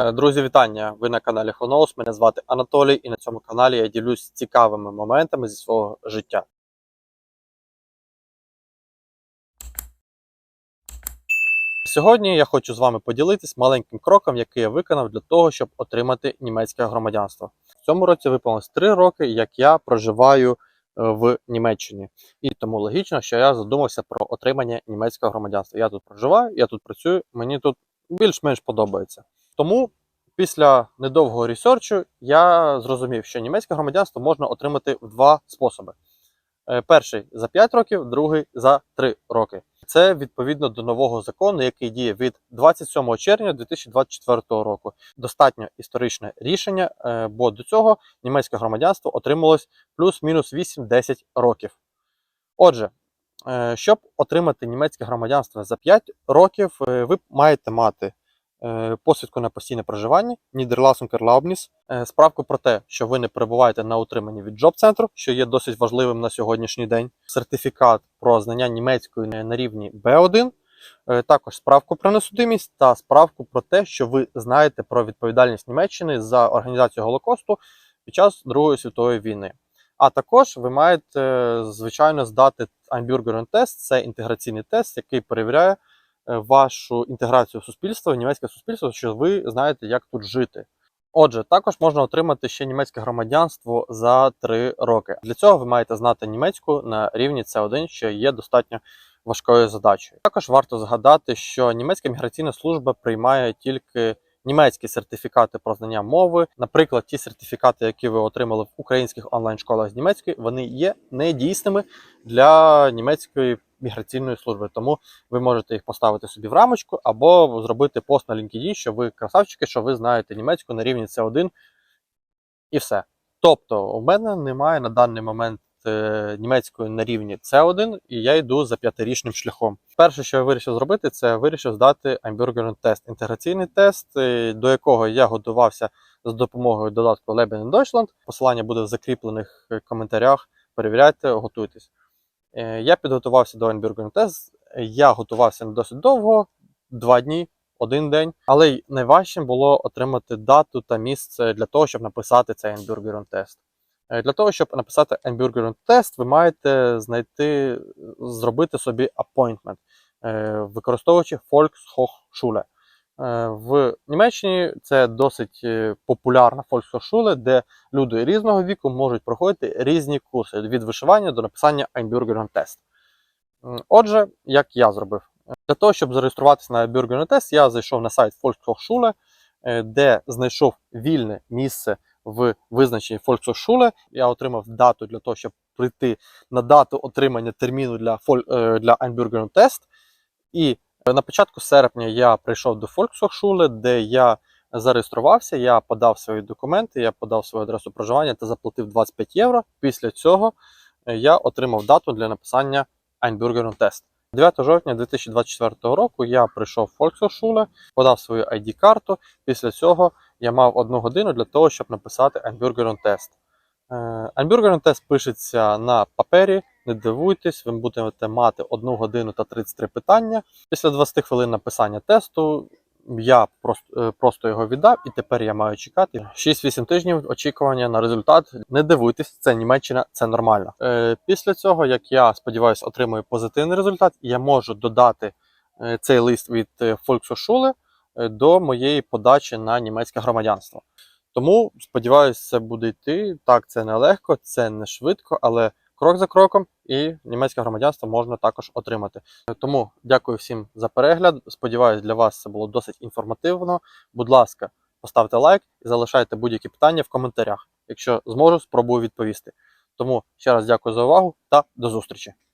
Е, Друзі, вітання! Ви на каналі Хроноус. Мене звати Анатолій, і на цьому каналі я ділюсь цікавими моментами зі свого життя. Сьогодні я хочу з вами поділитись маленьким кроком, який я виконав для того, щоб отримати німецьке громадянство. В цьому році виповнилось 3 роки, як я проживаю е, в Німеччині, і тому логічно, що я задумався про отримання німецького громадянства. Я тут проживаю, я тут працюю, мені тут більш-менш подобається. Тому після недовгого ресерчу я зрозумів, що німецьке громадянство можна отримати в два способи: Е, перший за 5 років, другий за 3 роки. Це відповідно до нового закону, який діє від 27 червня 2024 року. Достатньо історичне рішення, е, бо до цього німецьке громадянство отрималось плюс-мінус 8-10 років. Отже, е, щоб отримати німецьке громадянство за 5 років, ви маєте мати посвідку на постійне проживання, Niederlassung е, справку про те, що ви не перебуваєте на утриманні від джоб-центру, що є досить важливим на сьогоднішній день, сертифікат про знання німецької на рівні B1, е, також справку про несудимість та справку про те, що ви знаєте про відповідальність Німеччини за організацію Голокосту під час Другої світової війни. А також ви маєте, е, звичайно, здати Einbürgerung тест. Це інтеграційний тест, який перевіряє е, вашу інтеграцію в суспільство, в німецьке суспільство, що ви знаєте, як тут жити. Отже, також можна отримати ще німецьке громадянство за 3 роки. Для цього ви маєте знати німецьку на рівні С1, що є достатньо важкою задачею. Також варто згадати, що німецька міграційна служба приймає тільки німецькі сертифікати про знання мови. Наприклад, ті сертифікати, які ви отримали в українських онлайн-школах з німецької, вони є недійсними для німецької міграційної служби. Тому ви можете їх поставити собі в рамочку або зробити пост на LinkedIn, що ви красавчики, що ви знаєте німецьку на рівні С1 і все. Тобто, у мене немає на даний момент е, німецької на рівні С1, і я йду за п'ятирічним шляхом. Перше, що я вирішив зробити, це вирішив здати Einbürgerung тест, інтеграційний тест, е, до якого я готувався з допомогою додатку Leben Deutschland. Посилання буде в закріплених е, коментарях. Перевіряйте, готуйтесь. Е, Я підготувався до Einbürgerung тест. Я готувався не досить довго, два дні, один день. Але найважчим було отримати дату та місце для того, щоб написати цей Einbürgerung тест. Е, Для того, щоб написати Einbürgerung тест, ви маєте знайти, зробити собі е, використовуючи Volkshochschule. Е, В Німеччині це досить е, популярна Volkshochschule, де люди різного віку можуть проходити різні курси від вишивання до написання Einbürgerung тест. Отже, як я зробив? Для того, щоб зареєструватися на Einbürgerung тест, я зайшов на сайт Volkshochschule, е, де знайшов вільне місце в визначенні Volkshochschule. Я отримав дату для того, щоб прийти на дату отримання терміну для, для Einbürgerung тест. І на початку серпня я прийшов до Volkshochschule, де я зареєструвався, я подав свої документи, я подав свою адресу проживання та заплатив 25 євро. Після цього е, я отримав дату для написання Einbürgerung тест. 9 жовтня 2024 року я прийшов в Volkshochschule, подав свою ID-карту. Після цього я мав одну годину для того, щоб написати Einbürgerung тест. Е, Einbürgerung тест пишеться на папері. Не дивуйтесь, ви будете мати 1 годину та 33 питання. Після 20 хвилин написання тесту я просто, е, просто його віддав, і тепер я маю чекати 6-8 тижнів очікування на результат. Не дивуйтесь, це Німеччина, це нормально. Е, Після цього, як я сподіваюся, отримую позитивний результат, я можу додати е, цей лист від е, Volkshochschule до моєї подачі на німецьке громадянство. Тому сподіваюся, це буде йти. Так, це не легко, це не швидко, але крок за кроком, і німецьке громадянство можна також отримати. Тому дякую всім за перегляд. Сподіваюсь, для вас це було досить інформативно. Будь ласка, поставте лайк і залишайте будь-які питання в коментарях. Якщо зможу, спробую відповісти. Тому ще раз дякую за увагу та до зустрічі.